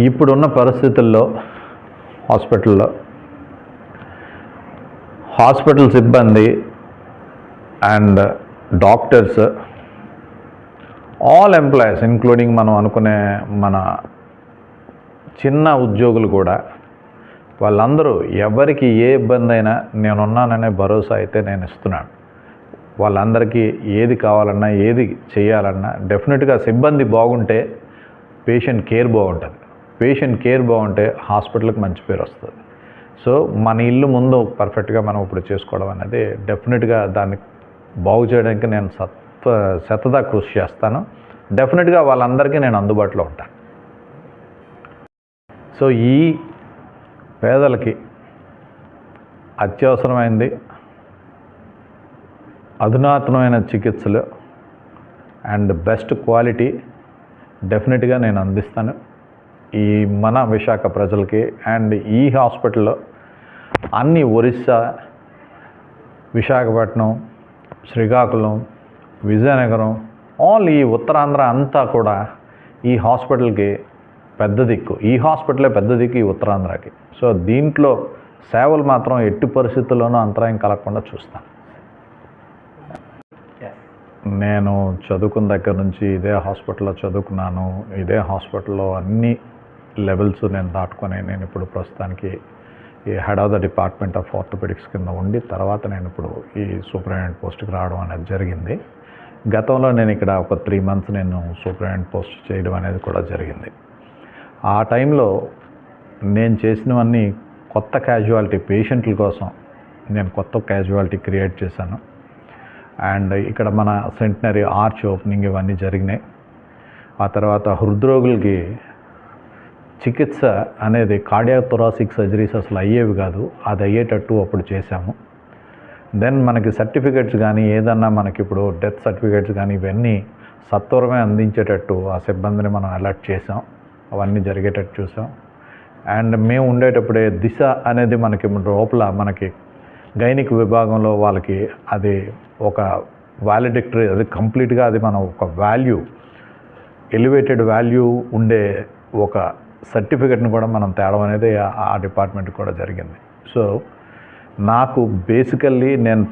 ఇప్పుడున్న పరిస్థితుల్లో హాస్పిటల్లో హాస్పిటల్ సిబ్బంది and doctors all employees including మనం అనుకునే మన చిన్న ఉద్యోగులు కూడా వాళ్ళందరూ ఎవరికి ఏ ఇబ్బంది అయినా నేనున్నాననే భరోసా అయితే నేను ఇస్తున్నాను. వాళ్ళందరికీ ఏది కావాలన్నా ఏది చేయాలన్నా డెఫినెట్గా సిబ్బంది బాగుంటే పేషెంట్ కేర్ బాగుంటుంది. పేషెంట్ కేర్ బాగుంటే హాస్పిటల్కి మంచి పేరు వస్తుంది. సో మన ఇల్లు ముందు పర్ఫెక్ట్గా మనం ఇప్పుడు చేసుకోవడం అనేది డెఫినెట్గా దాన్ని బాగు చేయడానికి నేను సత్వ శతదా కృషి చేస్తాను. డెఫినెట్గా వాళ్ళందరికీ నేను అందుబాటులో ఉంటాను సో ఈ పేదలకి అత్యవసరమైంది అధునాతనమైన చికిత్సలు అండ్ బెస్ట్ క్వాలిటీ డెఫినెట్గా నేను అందిస్తాను. ఈ మన విశాఖ ప్రజలకి అండ్ ఈ హాస్పిటల్లో అన్ని ఒరిస్సా విశాఖపట్నం శ్రీకాకుళం విజయనగరం ఆల్ ఈ ఉత్తరాంధ్ర అంతా కూడా ఈ హాస్పిటల్కి పెద్ద దిక్కు. ఈ హాస్పిటలే పెద్ద దిక్కు ఈ ఉత్తరాంధ్రకి. సో దీంట్లో సేవలు మాత్రం ఎట్టి పరిస్థితుల్లోనూ అంతరాయం కలగకుండా చూస్తాను. నేను చదువుకున్న దగ్గర నుంచి ఇదే హాస్పిటల్లో చదువుకున్నాను. ఇదే హాస్పిటల్లో అన్నీ లెవెల్స్ నేను దాటుకొని నేను ఇప్పుడు ప్రస్తుతానికి ఈ head of the department of orthopaedics కింద ఉండి తర్వాత నేను ఇప్పుడు ఈ సూపరింటెండెంట్ పోస్ట్కి రావడం అనేది జరిగింది. గతంలో నేను ఇక్కడ ఒక త్రీ మంత్స్ నేను సూపరింటెండెంట్ పోస్ట్ చేయడం అనేది కూడా జరిగింది. ఆ టైంలో నేను చేసినవన్నీ కొత్త క్యాజువాలిటీ పేషెంట్ల కోసం నేను కొత్త క్యాజువాలిటీ క్రియేట్ చేశాను. అండ్ ఇక్కడ మన సెంటనరీ ఆర్చ్ ఓపెనింగ్ ఇవన్నీ జరిగినాయి. ఆ తర్వాత హృద్రోగులకి చికిత్స అనేది కార్డియాక్ థొరాసిక్ సర్జరీస్ అసలు అయ్యేవి కాదు అది అయ్యేటట్టు అప్పుడు చేశాము. దెన్ మనకి సర్టిఫికెట్స్ కానీ ఏదన్నా మనకి ఇప్పుడు డెత్ సర్టిఫికెట్స్ కానీ ఇవన్నీ సత్వరమే అందించేటట్టు ఆ సిబ్బందిని మనం అలర్ట్ చేసాం అవన్నీ జరిగేటట్టు చూసాం అండ్ మేము ఉండేటప్పుడే దిశ అనేది మనకి లోపల మనకి గైనిక్ విభాగంలో వాళ్ళకి అది ఒక వ్యాలిడిక్టరీ అది కంప్లీట్గా అది మనం ఒక వాల్యూ ఎలివేటెడ్ వాల్యూ ఉండే ఒక సర్టిఫికెట్ని కూడా మనం తేడం అనేది ఆ- డిపార్ట్మెంట్ కూడా జరిగింది. సో నాకు బేసికల్లీ నేను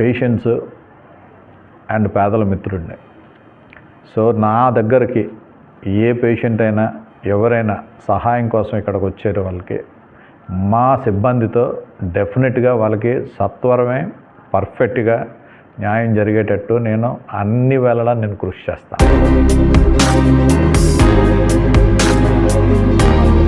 పేషెంట్స్ అండ్ పేదల మిత్రుడిని. సో నా దగ్గరికి ఏ పేషెంట్ అయినా ఎవరైనా సహాయం కోసం ఇక్కడికి వచ్చారు వాళ్ళకి మా సిబ్బందితో డెఫినెట్గా వాళ్ళకి సత్వరమే పర్ఫెక్ట్గా న్యాయం జరిగేటట్టు నేను అన్ని వేళలా నేను కృషి చేస్తాను. Thank you.